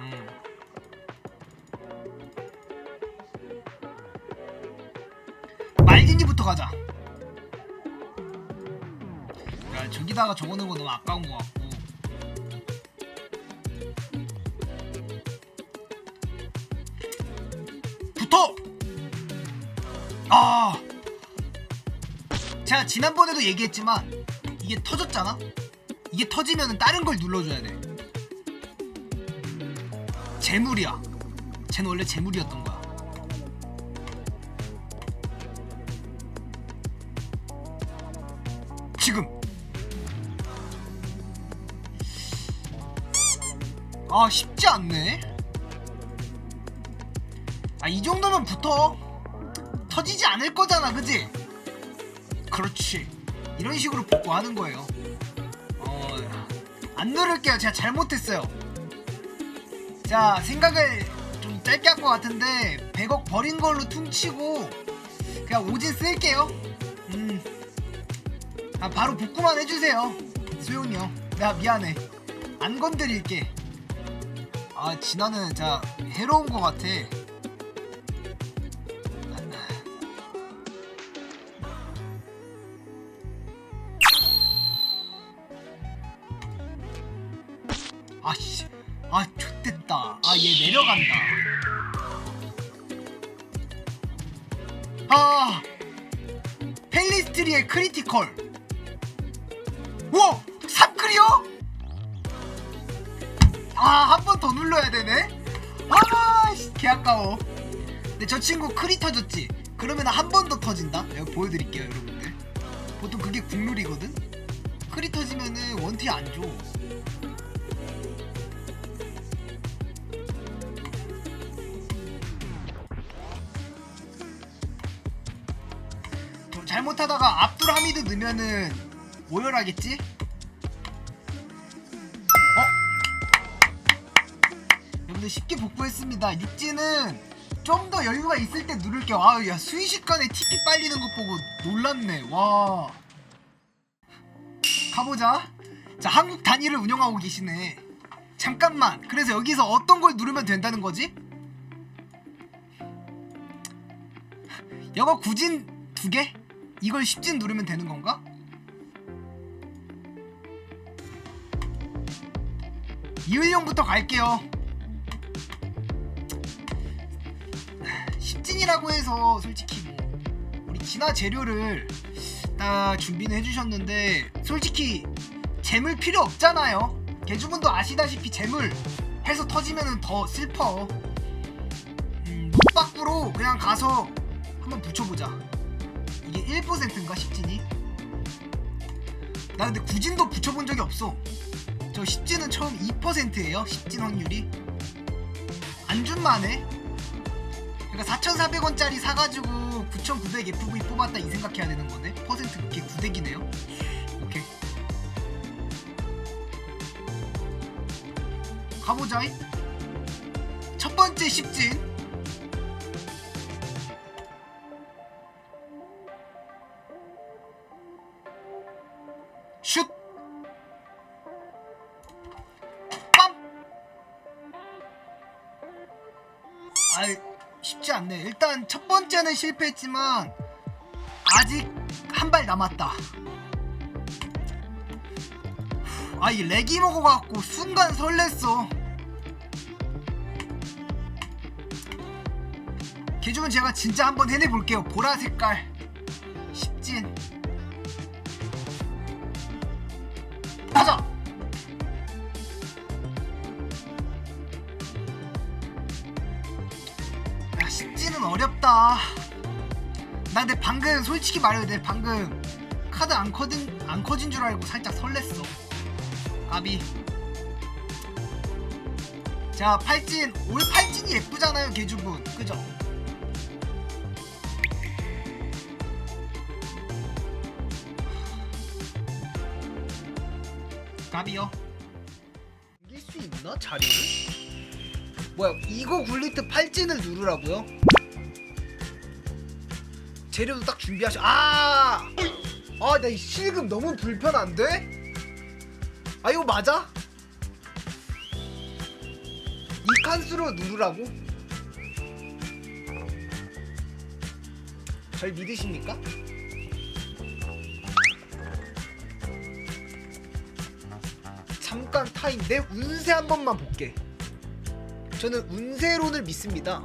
음. 말진지부터 가자. 야 저기다가 적어놓은 거 너무 아까운 것 같고. 붙어. 아. 제가 지난번에도 얘기했지만 이게 터졌잖아. 이게 터지면 다른 걸 눌러줘야 돼. 재물이야. 쟤는 원래 재물이었던 거야. 지금. 아 쉽지 않네. 아 이 정도면 붙어. 터지지 않을 거잖아, 그지? 그렇지. 이런 식으로 복구하는 거예요. 어, 안 누를게요. 제가 잘못했어요. 자, 생각을 좀 짧게 한 것 같은데 100억 버린 걸로 퉁치고 그냥 오진 쓸게요. 음. 아, 바로 복구만 해주세요. 수용이요. 내가 미안해. 안 건드릴게. 아, 진아는 자 해로운 것 같아. 아씨, 아좋 됐다. 아 얘 내려간다. 아, 펠리스트리의 크리티컬. 우와, 3클리어? 아, 한 번 더 눌러야 되네. 아, 씨, 개 아까워. 근데 저 친구 크리 터졌지. 그러면 한 번 더 터진다. 내가 보여드릴게요, 여러분들. 보통 그게 국룰이거든. 크리 터지면은 원티 안 줘. 잘못하다가 압둘 하미드 넣으면은 오열하겠지? 어? 여러분들 쉽게 복구했습니다. 육지는 좀 더 여유가 있을 때 누를게요. 아, 야 순식간에 TP 빨리는 것 보고 놀랐네. 와. 가보자. 자, 한국 단위를 운영하고 계시네. 잠깐만. 그래서 여기서 어떤 걸 누르면 된다는 거지? 이거 구진 두 개? 이걸 10진 누르면 되는 건가? 이을용부터 갈게요. 10진이라고 해서 솔직히 뭐 우리 진화 재료를 딱 준비는 해주셨는데 솔직히 재물 필요 없잖아요. 개주분도 아시다시피 재물 해서 터지면은 더 슬퍼. 음, 밖으로 그냥 가서 한번 붙여보자. 이게 1%인가 10진이? 나 근데 구진도 붙여본 적이 없어. 저 10진은 처음 2%예요. 10진 확률이. 안준만해. 그러니까 4,400원짜리 사가지고 9,900 FV 뽑았다 이 생각해야 되는 거네. 퍼센트 그렇게 900이네요. 오케이. 가보자. 첫 번째 10진. 아이, 쉽지 않네. 일단 첫 번째는 실패했지만, 아직 한 발 남았다. 아, 이 렉이 먹어갖고 순간 설렜어. 개주은 제가 진짜 한번 해내볼게요. 보라 색깔. 야, 식지는 어렵다. 나 근데 방금 솔직히 말해도 돼. 방금 카드 안 커진, 안 커진 줄 알고 살짝 설렜어. 까비. 자, 팔진. 올 팔진이 예쁘잖아요, 개주분. 그죠? 까비요. 이길 수 있나 자료를? 뭐야 이거 굴리트 팔진을 누르라고요? 재료도 딱 준비하셔. 아, 아나 이 실금 너무 불편한데? 아 이거 맞아? 이 칸수로 누르라고? 절 믿으십니까? 잠깐 내 운세 한 번만 볼게. 저는 운세론을 믿습니다.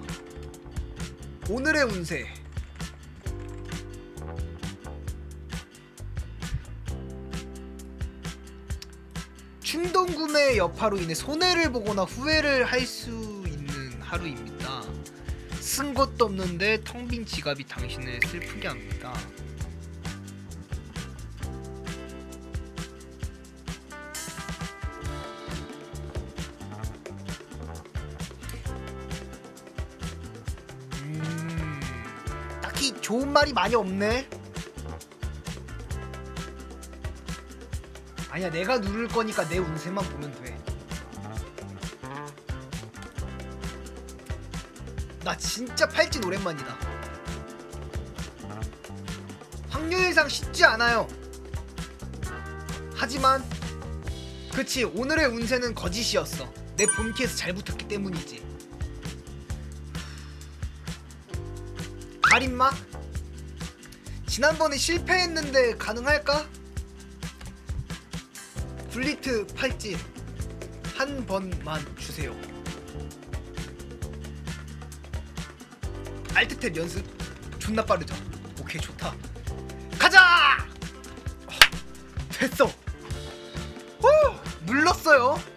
오늘의 운세. 충동 구매 여파로 인해 손해를 보거나 후회를 할 수 있는 하루입니다. 쓴 것도 없는데 텅 빈 지갑이 당신을 슬프게 합니다. 좋은 말이 많이 없네. 아니야 내가 누를 거니까 내 운세만 보면 돼. 나 진짜 팔찐 오랜만이다. 확률상 쉽지 않아요. 하지만 그치 오늘의 운세는 거짓이었어. 내 본캐에서 잘 붙었기 때문이지. 가림막? 지난번에 실패했는데 가능할까? 굴리트 팔찌 한 번만 주세요. 알트탭 연습 존나 빠르죠. 오케이 좋다. 가자. 어, 됐어. 후 눌렀어요.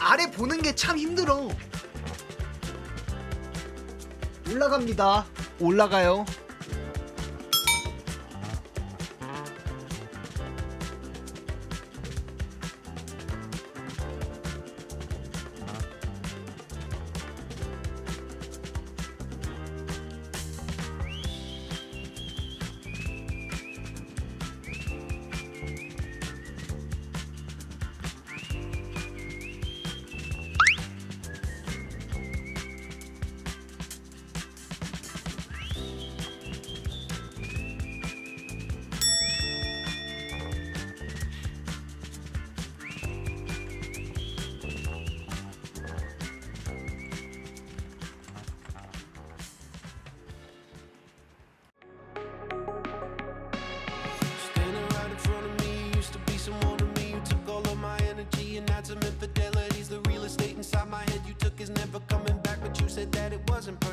아래 보는 게 참 힘들어. 올라갑니다. 올라가요. Said that it wasn't.